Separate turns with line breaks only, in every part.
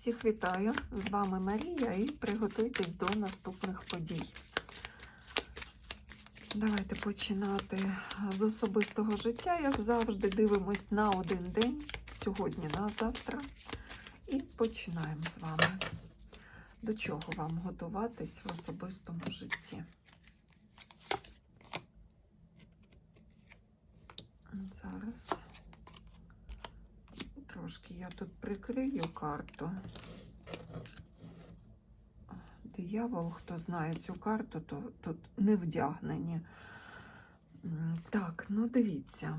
Всіх вітаю! З вами Марія і приготуйтесь до наступних подій. Давайте починати з особистого життя. Як завжди, дивимось на один день, сьогодні на завтра. І починаємо з вами. До чого вам готуватись в особистому житті? Зараз трошки я тут прикрию карту. Диявол, хто знає цю карту, то тут не вдягнені. Так, ну дивіться,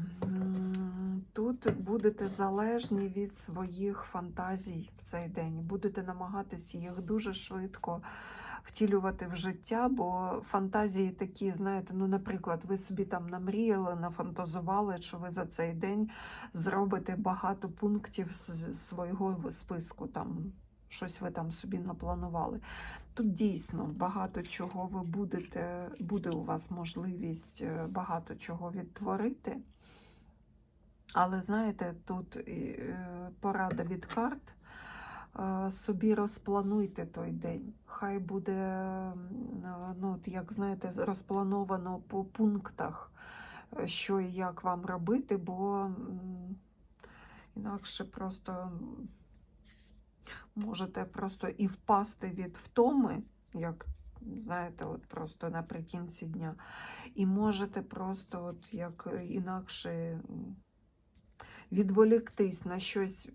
тут будете залежні від своїх фантазій в цей день. Будете намагатися їх дуже швидко втілювати в життя, бо фантазії такі, знаєте, ну, наприклад, ви собі там намріяли, нафантазували, що ви за цей день зробите багато пунктів з свого списку. Там щось ви там собі напланували. Тут дійсно багато чого ви будете, буде у вас можливість е, багато чого відтворити. Але знаєте, тут е, порада від карт. Е, Собі розплануйте той день. Хай буде, е, ну, от як знаєте, розплановано по пунктах, е, що і як вам робити, бо інакше просто можете просто і впасти від втоми, як знаєте, от просто наприкінці дня, і можете просто, от як інакше. Відволіктись на щось,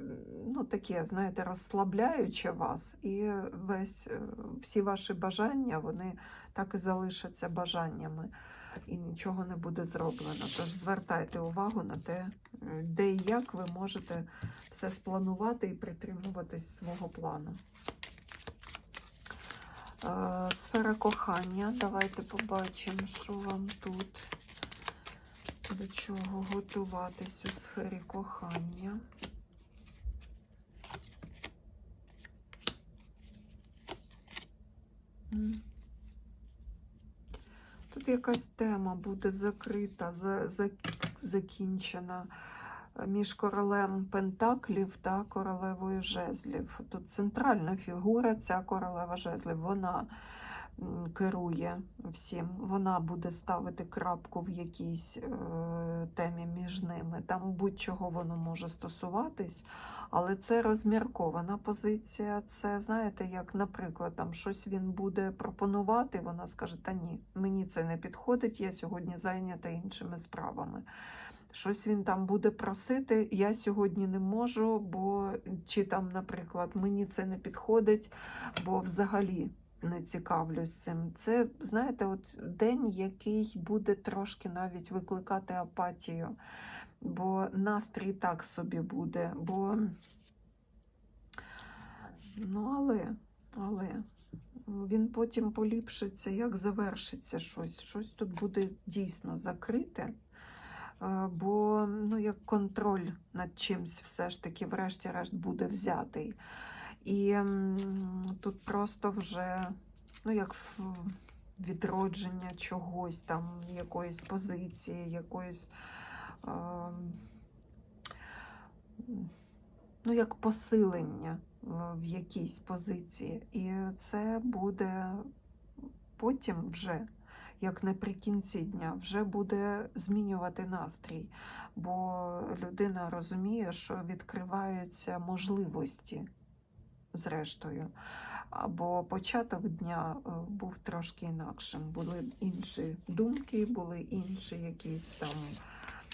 ну таке, знаєте, розслабляюче вас, і весь е, всі ваші бажання, вони так і залишаться бажаннями, і нічого не буде зроблено. Тож звертайте увагу на те, е, де і як ви можете все спланувати і притримуватись свого плану. Е, Сфера кохання. Давайте побачимо, що вам тут. До чого готуватись у сфері кохання. Тут якась тема буде закрита, за, за, закінчена між королем Пентаклів та королевою жезлів. Тут центральна фігура, ця королева жезлів, вона керує всім. Вона буде ставити крапку в якійсь е, темі між ними. Там будь-чого воно може стосуватись, але це розміркована позиція. Це, знаєте, як, наприклад, там щось він буде пропонувати, вона скаже: Та ні, мені це не підходить, я сьогодні зайнята іншими справами. Щось він там буде просити, я сьогодні не можу, бо чи там, наприклад, мені це не підходить, бо взагалі не цікавлюсь цим. Це, знаєте, от день, який буде трошки навіть викликати апатію, бо настрій так собі буде. Бо, ну, але, але він потім поліпшиться, як завершиться щось. Щось тут буде дійсно закрите. Е, Бо ну, як контроль над чимсь все ж таки, врешті-решт, буде взятий. І тут просто вже, ну, як відродження чогось там, якоїсь позиції, якоїсь, е, ну, як посилення е, в якійсь позиції. І це буде потім вже, як наприкінці дня, вже буде змінювати настрій, бо людина розуміє, що відкриваються можливості зрештою. Або початок дня е, був трошки інакшим. Були інші думки, були інші якісь там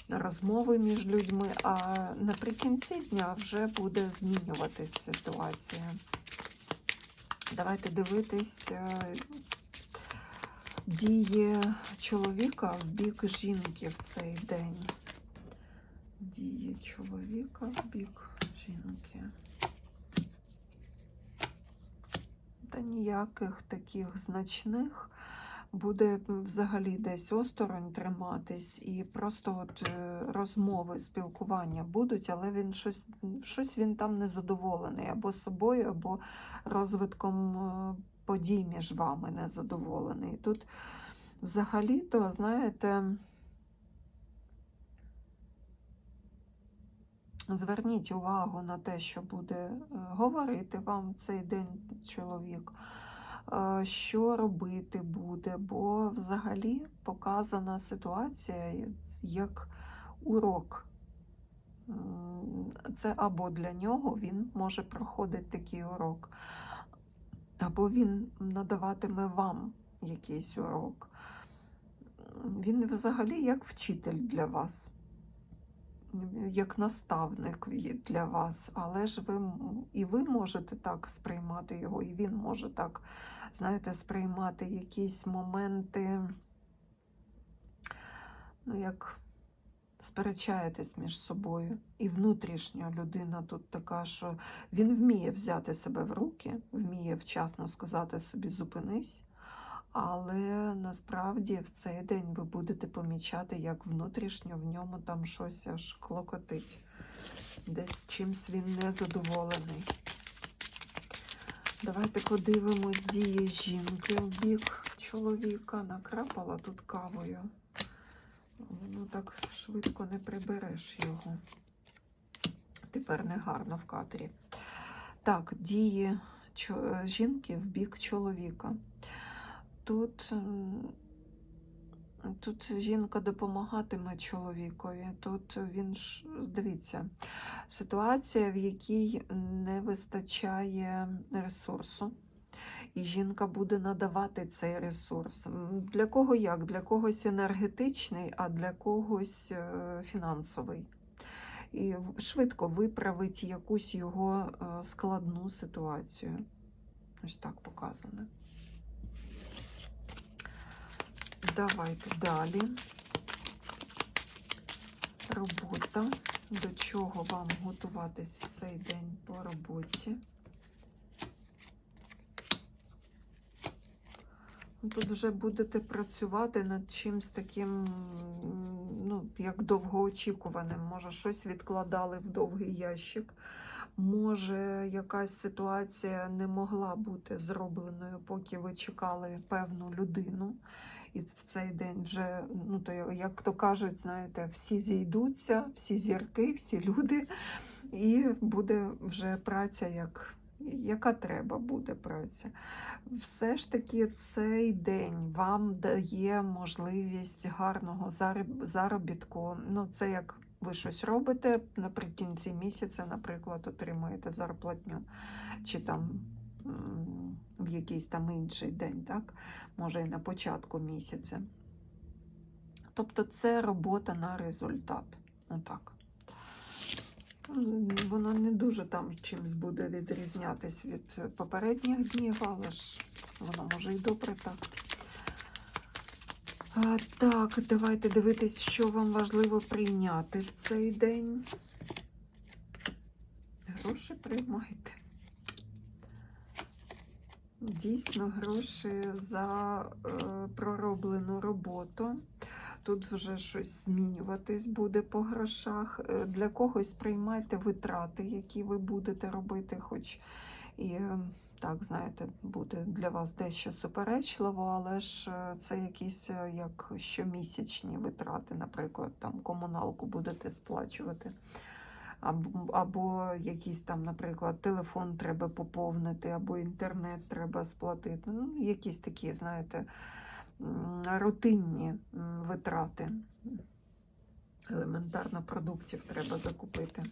розмови між людьми, а наприкінці дня вже буде змінюватись ситуація. Давайте дивитись е, дії чоловіка в бік жінки в цей день. Дії чоловіка в бік жінки. Та ніяких таких значних буде взагалі десь осторонь триматись, і просто от е, розмови, спілкування будуть, але він щось, щось він там незадоволений або собою, або розвитком е, подій між вами незадоволений. Тут взагалі-то, знаєте, Зверніть увагу на те, що буде е, говорити вам цей день чоловік, е, що робити буде, бо взагалі показана ситуація як урок. Це або для нього він може проходити такий урок, або він надаватиме вам якийсь урок. Він взагалі як вчитель для вас як наставник для вас, але ж ви і ви можете так сприймати його, і він може так, знаєте, сприймати якісь моменти, ну, як сперечаєтесь між собою. І внутрішня людина тут така, що він вміє взяти себе в руки, вміє вчасно сказати собі зупинись. Але насправді в цей день ви будете помічати, як внутрішньо в ньому там щось аж клокотить. Десь чимсь він незадоволений. Давайте подивимось дії жінки в бік чоловіка. Накрапала тут кавою. Ну так швидко не прибереш його. Тепер не гарно в кадрі. Так, дії жінки в бік чоловіка. Тут, тут жінка допомагатиме чоловікові. Тут він ж, дивіться, ситуація, в якій не вистачає ресурсу. І жінка буде надавати цей ресурс. Для кого як? Для когось енергетичний, а для когось е, фінансовий. І швидко виправить якусь його е, складну ситуацію. Ось так показано. Давайте далі. Робота. До чого вам готуватись в цей день по роботі? Тут вже будете працювати над чимсь таким, ну, як довгоочікуваним. Може, щось відкладали в довгий ящик. Може, якась ситуація не могла бути зробленою, поки ви чекали певну людину. І в цей день вже, ну то як то кажуть, знаєте, всі зійдуться, всі зірки, всі люди, і буде вже праця, як, яка треба буде праця. Все ж таки цей день вам дає можливість гарного заробітку. Ну, це як ви щось робите наприкінці місяця, наприклад, отримуєте зарплатню, чи там в якийсь там інший день, так? може і на початку місяця. Тобто це робота на результат. Отак. Воно не дуже там чимось буде відрізнятись від попередніх днів, але ж воно може і добре так. А, так, давайте дивитись, що вам важливо прийняти в цей день. Гроші приймайте. Дійсно, гроші за е, пророблену роботу. Тут вже щось змінюватись буде по грошах. Е, Для когось приймайте витрати, які ви будете робити, хоч і е, так, знаєте, буде для вас дещо суперечливо, але ж е, це якісь як щомісячні витрати, наприклад, там комуналку будете сплачувати. Або, або якийсь там, наприклад, телефон треба поповнити, або інтернет треба сплатити. Ну, якісь такі, знаєте, рутинні витрати. Елементарно продуктів треба закупити.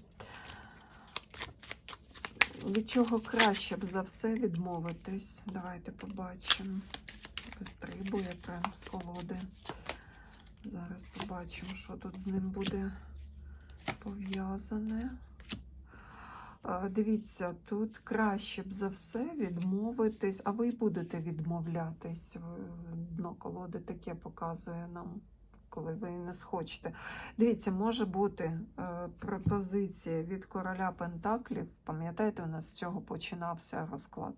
Від чого краще б за все відмовитись? Давайте побачимо. Вистрибує прямо з колоди. Зараз побачимо, що тут з ним буде пов'язане. Дивіться, тут краще б за все відмовитись, а ви й будете відмовлятись. Дно колоди таке показує нам, коли ви не схочете. Дивіться, може бути е, пропозиція від короля Пентаклів. Пам'ятаєте, у нас з цього починався розклад.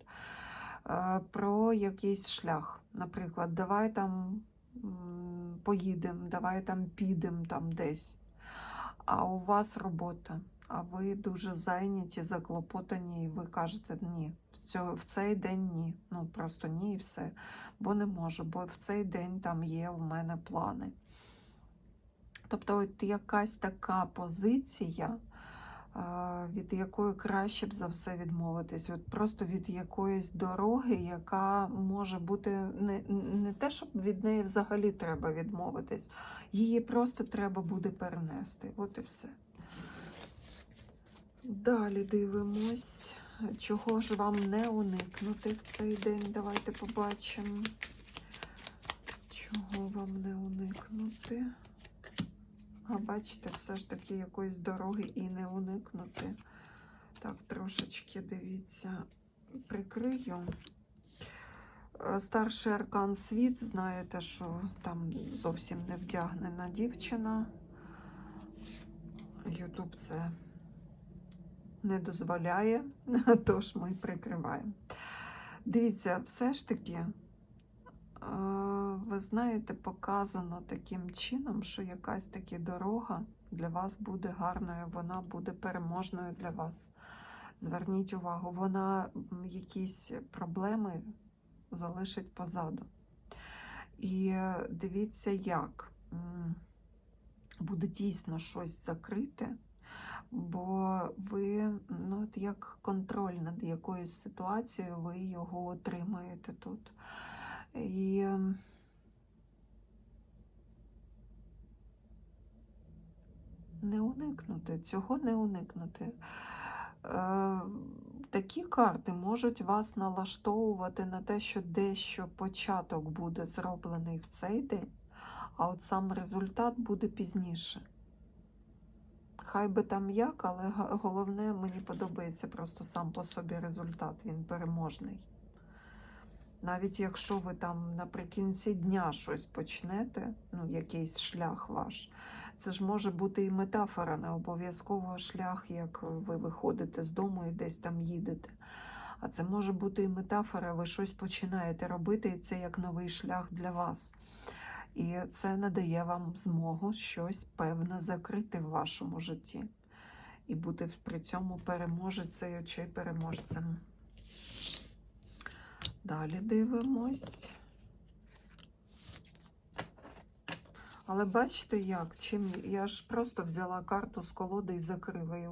Е, Про якийсь шлях. Наприклад, давай там поїдемо, давай там підемо там десь а у вас робота, а ви дуже зайняті, заклопотані, і ви кажете ні, в, цей день ні. Ну просто ні і все. Бо не можу, бо в цей день там є у мене плани. Тобто, от якась така позиція, від якої краще б за все відмовитись. От просто від якоїсь дороги, яка може бути не, не те, щоб від неї взагалі треба відмовитись, її просто треба буде перенести. От і все. Далі дивимось, чого ж вам не уникнути в цей день. Давайте побачимо. Чого вам не уникнути? А бачите, все ж таки якоїсь дороги і не уникнути. Так, трошечки дивіться, прикрию. Е, Старший аркан світ, знаєте, що там зовсім не вдягнена дівчина. Ютуб це не дозволяє, тож ми прикриваємо. Дивіться, все ж таки, е, ви знаєте, показано таким чином, що якась таки дорога для вас буде гарною, вона буде переможною для вас. Зверніть увагу, вона якісь проблеми залишить позаду. І дивіться, як буде дійсно щось закрите, бо ви, ну, от як контроль над якоюсь ситуацією, ви його отримаєте тут. І не уникнути, цього не уникнути. Е, Такі карти можуть вас налаштовувати на те, що дещо початок буде зроблений в цей день, а от сам результат буде пізніше. Хай би там як, але головне, мені подобається просто сам по собі результат, він переможний. Навіть якщо ви там наприкінці дня щось почнете, ну, якийсь шлях ваш, це ж може бути і метафора, не обов'язково шлях, як ви виходите з дому і десь там їдете. А це може бути і метафора, ви щось починаєте робити, і це як новий шлях для вас. І це надає вам змогу щось певне закрити в вашому житті. І бути при цьому переможецею чи переможцем. Далі дивимось. Але бачите як? Чим я ж просто взяла карту з колоди і закрила. І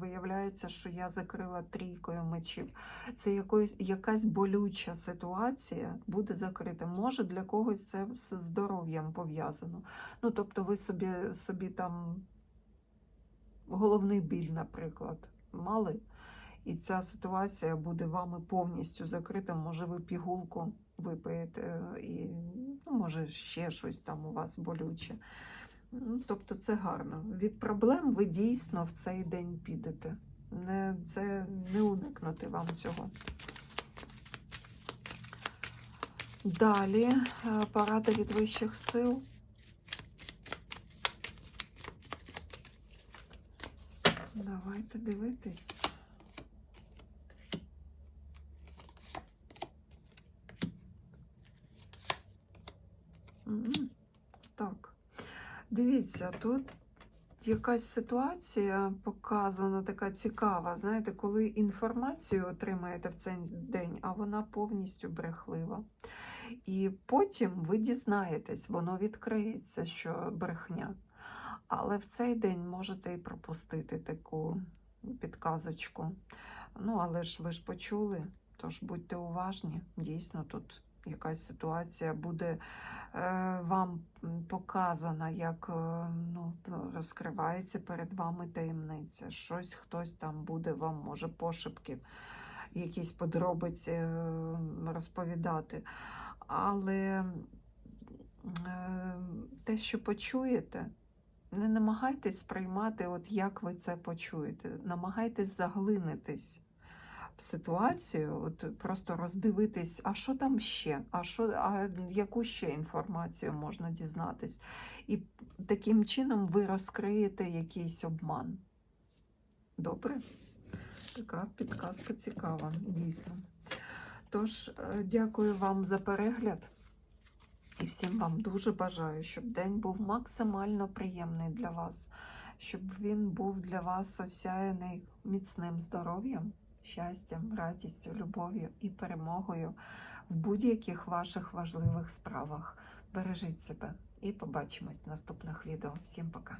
виявляється, що я закрила трійкою мечів. Це якоїсь, якась болюча ситуація буде закрита. Може для когось це з здоров'ям пов'язано. Ну, тобто, ви собі, собі там головний біль, наприклад, мали. І ця ситуація буде вами повністю закрита. Може, ви пігулку випиєте, і ну, може ще щось там у вас болюче. Ну, тобто це гарно. Від проблем ви дійсно в цей день підете. Не, це не уникнути вам цього. Далі е, порада від вищих сил. Давайте дивитись. Мгм. Так. Дивіться, тут якась ситуація показана така цікава. Знаєте, коли інформацію отримаєте в цей день, а вона повністю брехлива. І потім ви дізнаєтесь, воно відкриється, що брехня. Але в цей день можете і пропустити таку підказочку. Ну, але ж ви ж почули, тож будьте уважні. Дійсно, тут якась ситуація буде е, вам показана, як е, ну, розкривається перед вами таємниця. Щось хтось там буде вам, може, пошепки, якісь подробиці е, розповідати. Але те, що почуєте, не намагайтесь сприймати, от як ви це почуєте. Намагайтесь заглинитись ситуацію, от просто роздивитись, а що там ще, а що, а яку ще інформацію можна дізнатись. І таким чином ви розкриєте якийсь обман. Добре? Така підказка цікава, дійсно. Тож, е, дякую вам за перегляд. І всім вам дуже бажаю, щоб день був максимально приємний для вас, щоб він був для вас осяяний міцним здоров'ям, щастям, радістю, любов'ю і перемогою в будь-яких ваших важливих справах. Бережіть себе і побачимось в наступних відео. Всім пока!